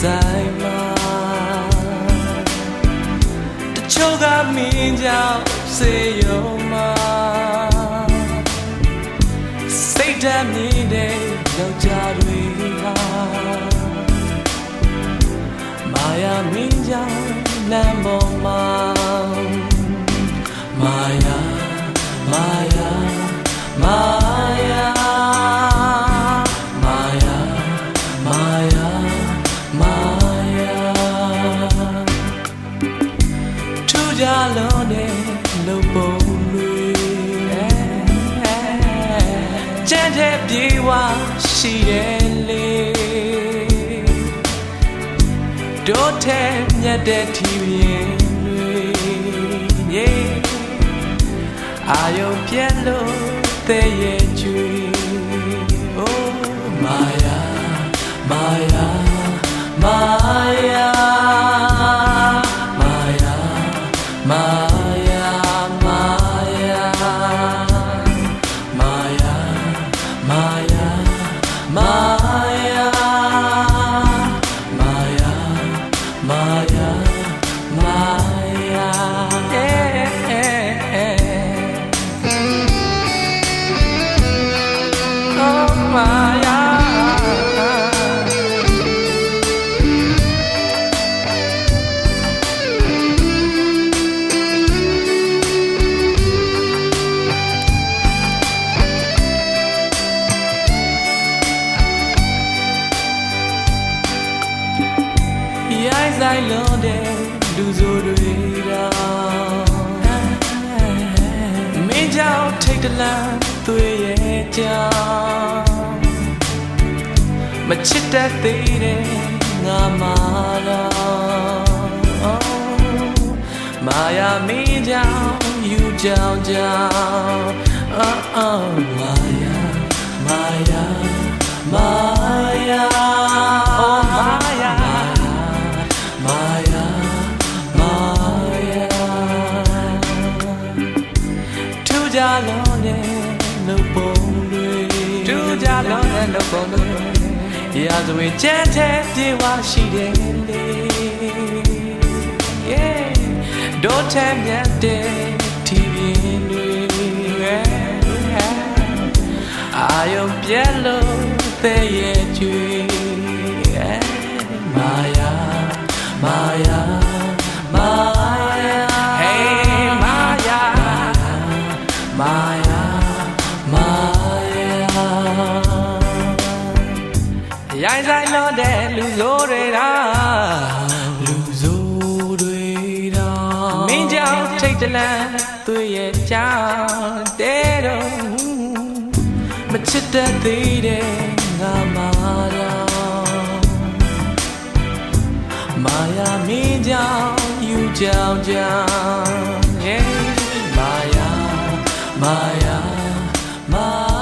ကြောင့်ရက်ဆိုင်မှာတချို့ကမင်းကြောင့်စေရုံမှာစိတ်ဓာတ်မြင့်တဲ့ယောက်ျားတွေဟာမာယာမင်းကြောင့်လမ်းပေါ်မှာမာယာမာယာ ပြေဝရှိတယ်လေတို့ထဲမြတ်တဲ့ထီရင်တွေ yeah အာယုံပြက်လို့တဲ့ရဲ့ကျွေး ရိုင်းဆိုင်လုံးတဲ့လူစိုးတွေတော့မင်းကြောင့်ထိတ်တလန့်သွေးရဲ့ကြောင့်မချစ်တတ်သေးတဲ့ငါမာတော့မာယာမင်းကြောင့်ယူကြောင်ကြောင့် oh oh မာယာမာယာ ကြလုံးနဲ့လုံပုံတွေထူကြလုံးနဲ့လုံပုံတွေရာဇဝင်ကြမ်းတဲ့ပြေဝရှိတယ်လေ Yeah တို့ထဲမြတ်တဲ့တီဗီတွေအာယုံပြက်လို့တဲ့ရဲ့ကျွေး ရိုင်းဆိုင်လို့တဲ့လူဆိုးတွေတာလူဆိုးတွေတာမင်းကြောင့်ထိတ်တလန့်သူရဲ့ကြောင့်တဲ့တော့မချစ်တတ်သေးတဲ့ငါမာတော့မာယာမင်းကြောင့်ယူကြောင်ကြောင် Maya, Maya.